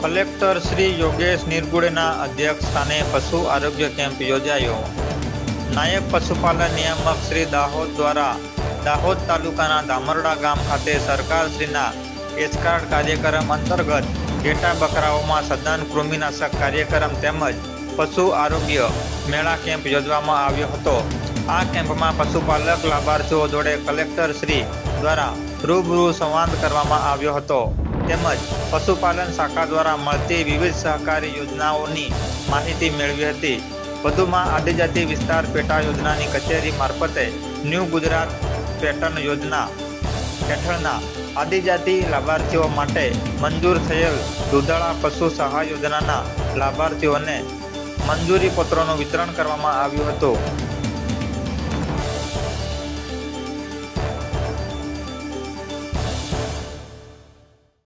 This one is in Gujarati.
કલેક્ટર શ્રી યોગેશ નિર્ગુડેના અધ્યક્ષ સ્થાને પશુ આરોગ્ય કેમ્પ યોજાયો. નાયબ પશુપાલન નિયામક શ્રી દાહોદ દ્વારા દાહોદ તાલુકાના દામરડા ગામ ખાતે સરકારશ્રીના એચકાર્ડ કાર્યક્રમ અંતર્ગત ઘેટા બકરાઓમાં સદન કૃમિનાશક કાર્યક્રમ તેમજ પશુ આરોગ્ય મેળા કેમ્પ યોજવામાં આવ્યો હતો. આ કેમ્પમાં પશુપાલક લાભાર્થીઓ જોડે કલેક્ટર શ્રી દ્વારા રૂબરૂ સંવાદ કરવામાં આવ્યો હતો. તેમજ પશુપાલન શાખા દ્વારા મળતી વિવિધ સહકારી યોજનાઓની માહિતી મેળવી હતી. વધુમાં આદિજાતિ વિસ્તાર પેટા યોજનાની કચેરી મારફતે ન્યૂ ગુજરાત પેટર્ન યોજના હેઠળના આદિજાતિ લાભાર્થીઓ માટે મંજૂર થયેલ દુધાળા પશુ સહાય યોજનાના લાભાર્થીઓને મંજૂરી પત્રોનું વિતરણ કરવામાં આવ્યું હતું.